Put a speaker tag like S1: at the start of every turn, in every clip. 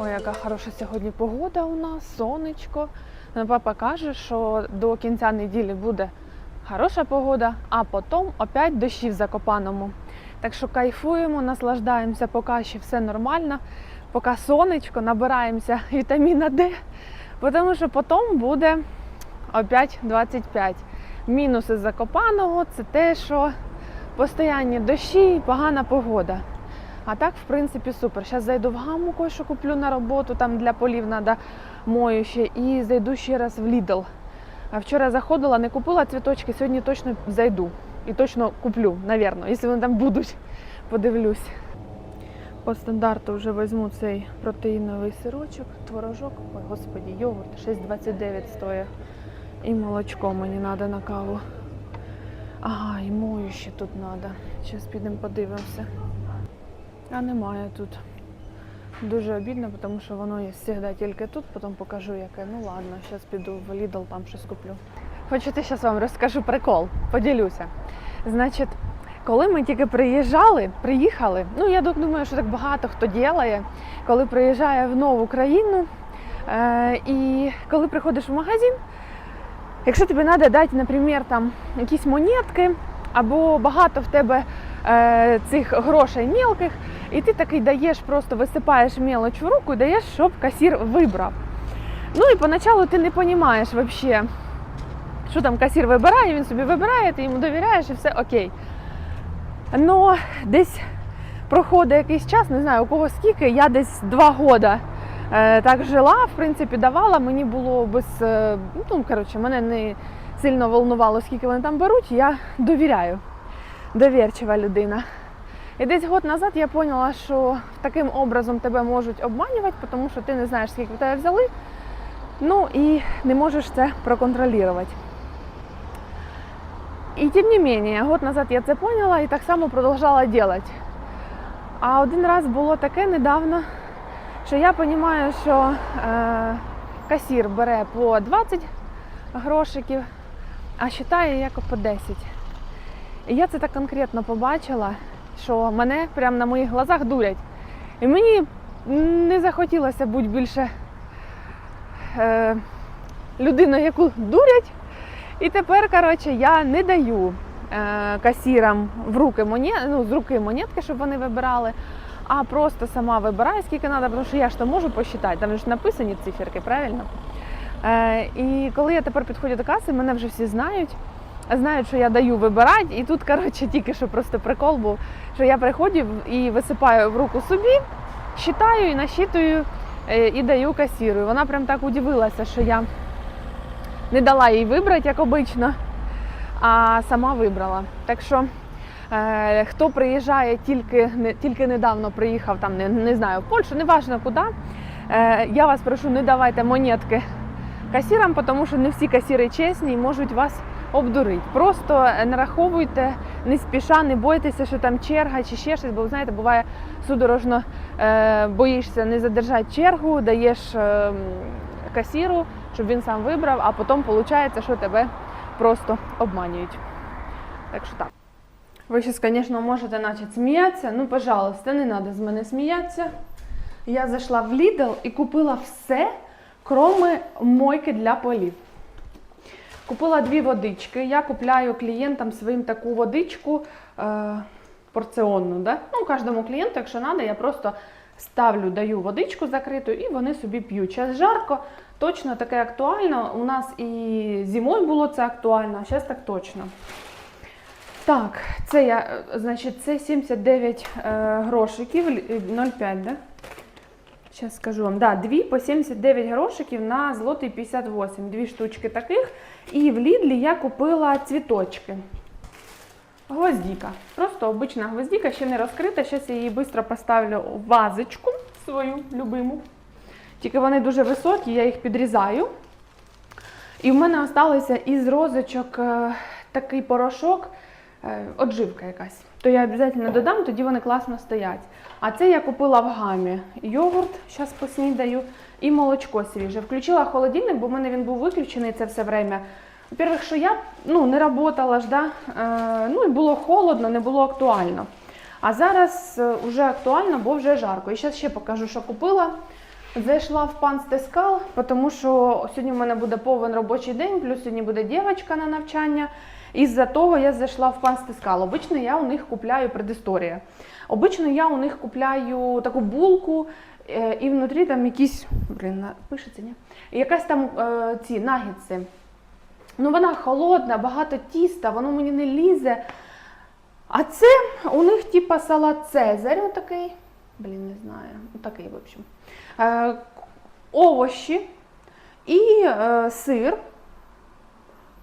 S1: Ой, яка хороша сьогодні погода у нас, сонечко. Ну, Папа каже, що до кінця неділі буде хороша погода, а потім опять дощі в Закопаному. Так що кайфуємо, наслаждаємося, поки ще все нормально, поки сонечко, набираємося вітаміна Д, тому що потім буде опять 25. Мінуси Закопаного це те, що постійні дощі і погана погода. А так, в принципі, супер. Зараз зайду в гамму, кое-що куплю на роботу, там для полів треба моюще, і зайду ще раз в Lidl. А вчора заходила, не купила цвіточки, сьогодні точно зайду. І точно куплю, навірно, якщо вони там будуть, подивлюсь. По стандарту вже візьму цей протеїновий сирочок, творожок, ой, господі, йогурт 6,29 стоїть. І молочко мені треба на каву. Ага, і мою ще тут треба. Зараз підемо подивимося. А немає тут. Дуже обідно, тому що воно є завжди тільки тут, потім покажу яке. Ну ладно, зараз піду в Lidl, там щось куплю. Хочете, зараз вам розкажу прикол, поділюся. Значить, коли ми тільки приїжджали, приїхали, ну я думаю, що так багато хто ділає, коли приїжджає в нову країну, е, і коли приходиш в магазин, якщо тобі треба дати, наприклад, там якісь монетки, або багато в тебе е, цих грошей мілких, і ти такий даєш, просто висипаєш мелоч в руку і даєш, щоб касір вибрав. Ну і поначалу ти не розумієш взагалі, що там касір вибирає, він собі вибирає, ти йому довіряєш і все окей. Ну, десь проходить якийсь час, не знаю у кого скільки, я десь два роки е, так жила, в принципі, давала, мені було без. е, ну, коротше, мене не сильно волнувало, скільки вони там беруть, я довіряю. Довірчива людина. І десь год назад я поняла, що таким образом тебе можуть обманювати, тому що ти не знаєш, скільки в тебе взяли, ну і не можеш це проконтролювати. І тим не менее, год назад я це поняла і так само продовжала робити. А один раз було таке недавно, що я розумію, що е, касір бере по 20 грошиків, а вважає як по 10. І я це так конкретно побачила, що мене прямо на моїх глазах дурять. І мені не захотілося бути більше е, людиною, яку дурять. І тепер, коротше, я не даю е, касірам в руки монет, ну, з руки монетки, щоб вони вибирали, а просто сама вибираю, скільки треба, тому що я ж то можу посчитати, там ж написані циферки, правильно? Е, і коли я тепер підходжу до каси, мене вже всі знають. Знають, що я даю вибирати, і тут, коротше, тільки що просто прикол був, що я приходжу і висипаю в руку собі, считаю і насчитую е, і даю касіру. І вона прям так удивилася, що я не дала їй вибрати, як обично, а сама вибрала. Так що е, хто приїжджає тільки, не, тільки недавно приїхав, там не, не знаю, в Польщу, неважно куди, е, я вас прошу, не давайте монетки касірам, тому що не всі касіри чесні і можуть вас обдурити. Просто нараховуйте не спіша, не бойтеся, що там черга чи ще щось, бо знаєте, буває судорожно е, боїшся не задержати чергу, даєш е, касіру, щоб він сам вибрав, а потім виходить, що тебе просто обманюють. Так що так. Ви зараз, звісно, можете почати сміятися. Ну, пожалуйста, не треба з мене сміятися. Я зайшла в Lidl і купила все, кроме мойки для полів. Купила дві водички. Я купляю клієнтам своїм таку водичку е, порціонну. Да? Ну, кожному клієнту, якщо треба, я просто ставлю, даю водичку закриту і вони собі п'ють. Зараз жарко, точно таке актуально. У нас і зимою було це актуально, а зараз так точно. Так, це я, е, значить, це 79 е, грошиків, е, 0,5, да? Зараз скажу вам. Да, дві по 79 грошиків на злотий 58. Дві штучки таких. І в Лідлі я купила цвіточки. Гвоздіка. Просто обична гвоздіка, ще не розкрита. Зараз я її швидко поставлю в вазочку свою любиму. Тільки вони дуже високі, я їх підрізаю. І в мене залишилося із розочок е, такий порошок, е, отживка якась. то я обов'язково додам, тоді вони класно стоять. А це я купила в гамі. Йогурт, зараз поснідаю, і молочко свіже. Включила холодильник, бо в мене він був виключений це все время. Во-первых, що я ну, не працювала ж, да? е, ну і було холодно, не було актуально. А зараз вже актуально, бо вже жарко. І зараз ще покажу, що купила. Зайшла в пан Стескал, тому що сьогодні в мене буде повен робочий день, плюс сьогодні буде дівчинка на навчання. Із-за того я зайшла в пан Стескал. Обично я у них купляю предісторія. Обично я у них купляю таку булку, е, і внутрі там якісь, блін, пишеться, ні? Якась там е, ці нагідси. Ну вона холодна, багато тіста, воно мені не лізе. А це у них типа салат Цезарь отакий. Блін, не знаю. Такий, в общем. Е, овощі і е, сир,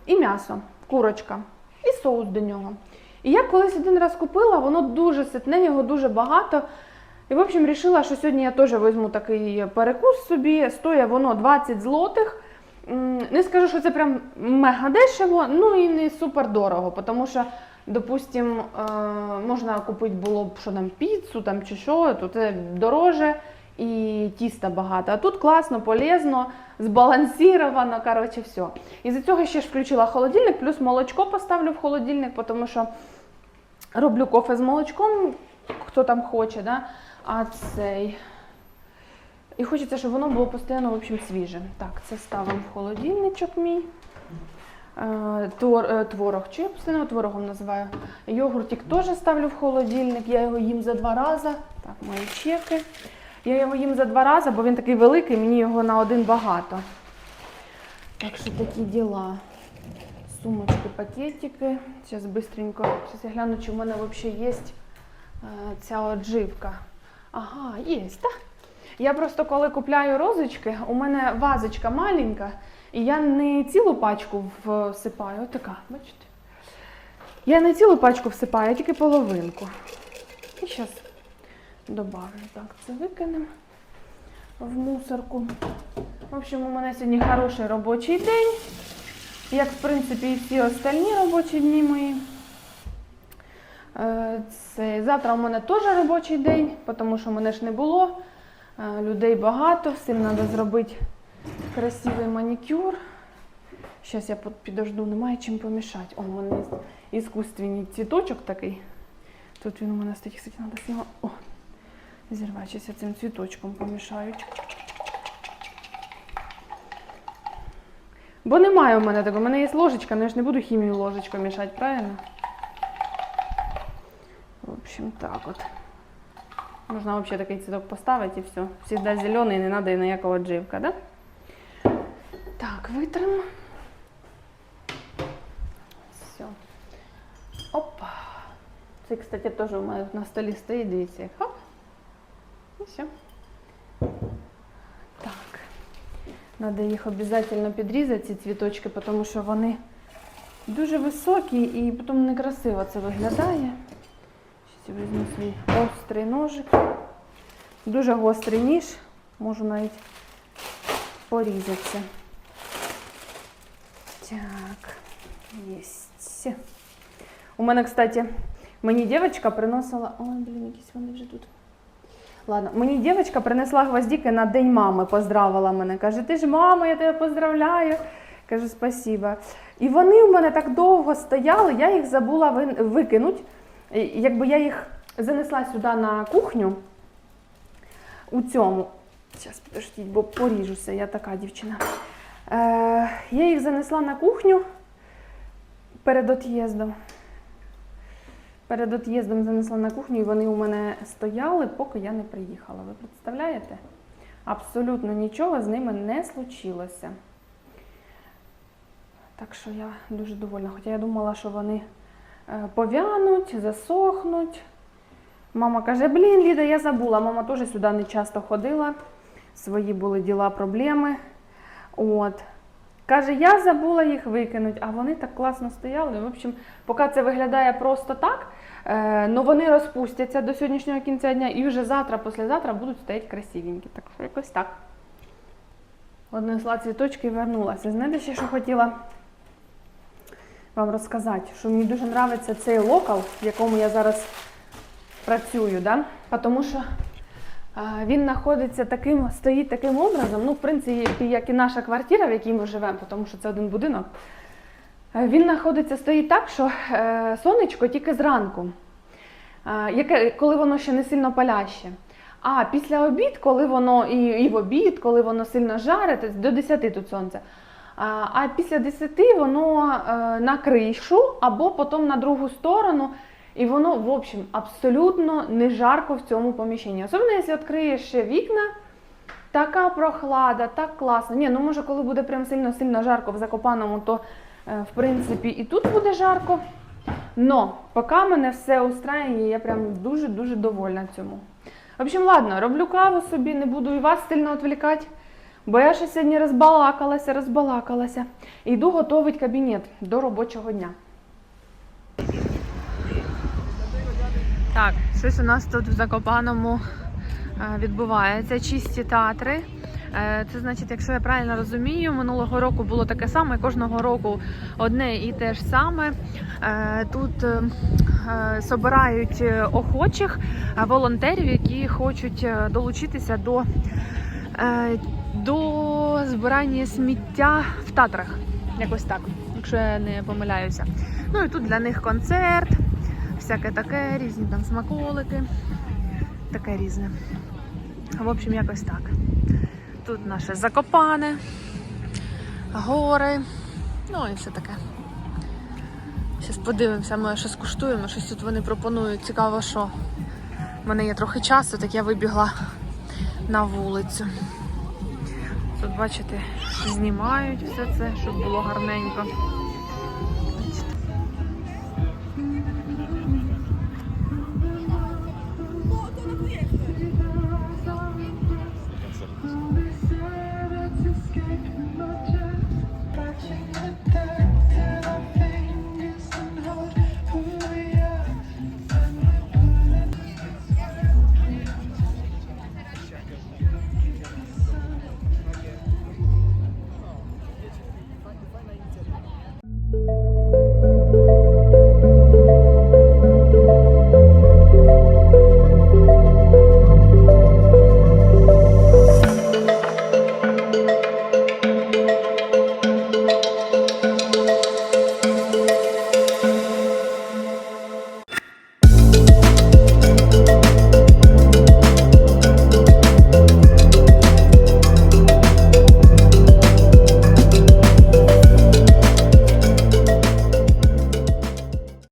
S1: і м'ясо, курочка, і соус до нього. І я колись один раз купила, воно дуже ситне, його дуже багато. І, в общем, вирішила, що сьогодні я теж візьму такий перекус собі. Стоїть воно 20 злотих. Не скажу, що це прям мега дешево, ну і не супер дорого, тому що, допустим, е, можна купити було б що там піцу там, чи що, то це дороже і тіста багато. А тут класно, полезно, збалансировано, коротше, все. І за цього ще ж включила холодильник, плюс молочко поставлю в холодильник, тому що роблю кофе з молочком, хто там хоче, да? а цей. І хочеться, щоб воно було постійно в общем, свіже. Так, це ставимо в холодильничок мій. Е, е, творог, чи я творогом називаю. Йогуртик теж ставлю в холодильник, я його їм за два рази. Так, мої чеки. Я його їм за два рази, бо він такий великий, мені його на один багато. Так що такі діла. Сумочки, пакетики. Зараз быстренько. Зараз я гляну, чи в мене взагалі є е, ця отживка. Ага, є, так. Я просто коли купляю розочки, у мене вазочка маленька, і я не цілу пачку всипаю. Отака, бачите? Я не цілу пачку всипаю, а тільки половинку. І зараз добавлю. Так, це викинемо в мусорку. В общем, у мене сьогодні хороший робочий день. Як, в принципі, і всі остальні робочі дні мої. Е, Це, завтра у мене теж робочий день, тому що мене ж не було. Е, Людей багато, всім треба зробити красивий манікюр. Зараз я під- підожду, немає чим помішати. О, у мене іскусственний цвіточок такий. Тут він у мене стоїть, кстати, треба з нього. О, зірвати, я цим цвіточком помішаю. Бо немає у мене такого. У мене є ложечка, але я ж не буду хімію ложечкою мішати, правильно? В общем, так от. Можна вообще такий цветок поставить і все. Всегда зелений, не надо ніякого дживка, да? Так, витримо. Все. Опа. Це, кстати, теж у мене на столі стоїть, дивіться, хоп. І все. Так. Надо їх обов'язково підрізати, ці цвіточки, тому що вони дуже високі і потім некрасиво це виглядає. Щас я візьму свій острий ножик. Дуже гострий ніж, можу навіть порізатися. Так, єсть. У мене, кстати, мені дівчинка приносила. Ой, блін, якісь вони вже тут. Ладно, мені дівчинка принесла гвоздики на День мами, поздравила мене. Каже, ти ж мама, я тебе поздравляю. Кажу, спасибо. І вони у мене так довго стояли, я їх забула. І Якби я їх занесла сюди на кухню у цьому. Зараз підождіть, бо поріжуся, я така дівчина. Е, я їх занесла на кухню перед от'їздом. Перед от'їздом занесла на кухню, і вони у мене стояли, поки я не приїхала. Ви представляєте? Абсолютно нічого з ними не случилося. Так що я дуже довольна. Хоча я думала, що вони е, пов'януть, засохнуть. Мама каже: блін, Ліда, я забула. Мама теж сюди не часто ходила. Свої були діла, проблеми. От. Каже, я забула їх викинути, а вони так класно стояли. В общем, поки це виглядає просто так, е, ну вони розпустяться до сьогоднішнього кінця дня і вже завтра, післязавтра будуть стояти красивенькі. Так що якось так. Однесла цвіточки і вернулася. Знаєте, ще що хотіла вам розказати, що мені дуже подобається цей локал, в якому я зараз працюю, да? тому що він знаходиться таким, стоїть таким образом, ну, в принципі, як і наша квартира, в якій ми живемо, тому що це один будинок. Е, Він знаходиться, стоїть так, що е, сонечко тільки зранку, коли воно ще не сильно паляще. А після обід, коли воно і, і в обід, коли воно сильно жарить, до 10 тут сонце. А, а після 10 воно е, на кришу або потім на другу сторону. І воно, в общем, абсолютно не жарко в цьому поміщенні. Особливо, якщо відкриєш вікна, така прохлада, так класно. Ні, ну може, коли буде прям сильно-сильно жарко в Закопаному, то е, в принципі і тут буде жарко. Но поки мене все устраює, я прям дуже-дуже довольна цьому. В общем, ладно, роблю каву собі, не буду і вас сильно відволікати, бо я ще сьогодні розбалакалася, розбалакалася. Йду готувати кабінет до робочого дня. Так, щось у нас тут в Закопаному е, відбувається. Чисті театри. Е, Це значить, якщо я правильно розумію, минулого року було таке саме, кожного року одне і те ж саме. Е, Тут собирають охочих волонтерів, які хочуть долучитися до, до збирання сміття в Татрах. Якось так, якщо я не помиляюся. Ну і тут для них концерт, всяке таке, різні там смаколики, таке різне. В общем, якось так. Тут наше Закопане, гори, ну і все таке. Зараз подивимося, ми щось куштуємо, щось тут вони пропонують. Цікаво, що в мене є трохи часу, так я вибігла на вулицю. Тут, бачите, знімають все це, щоб було гарненько.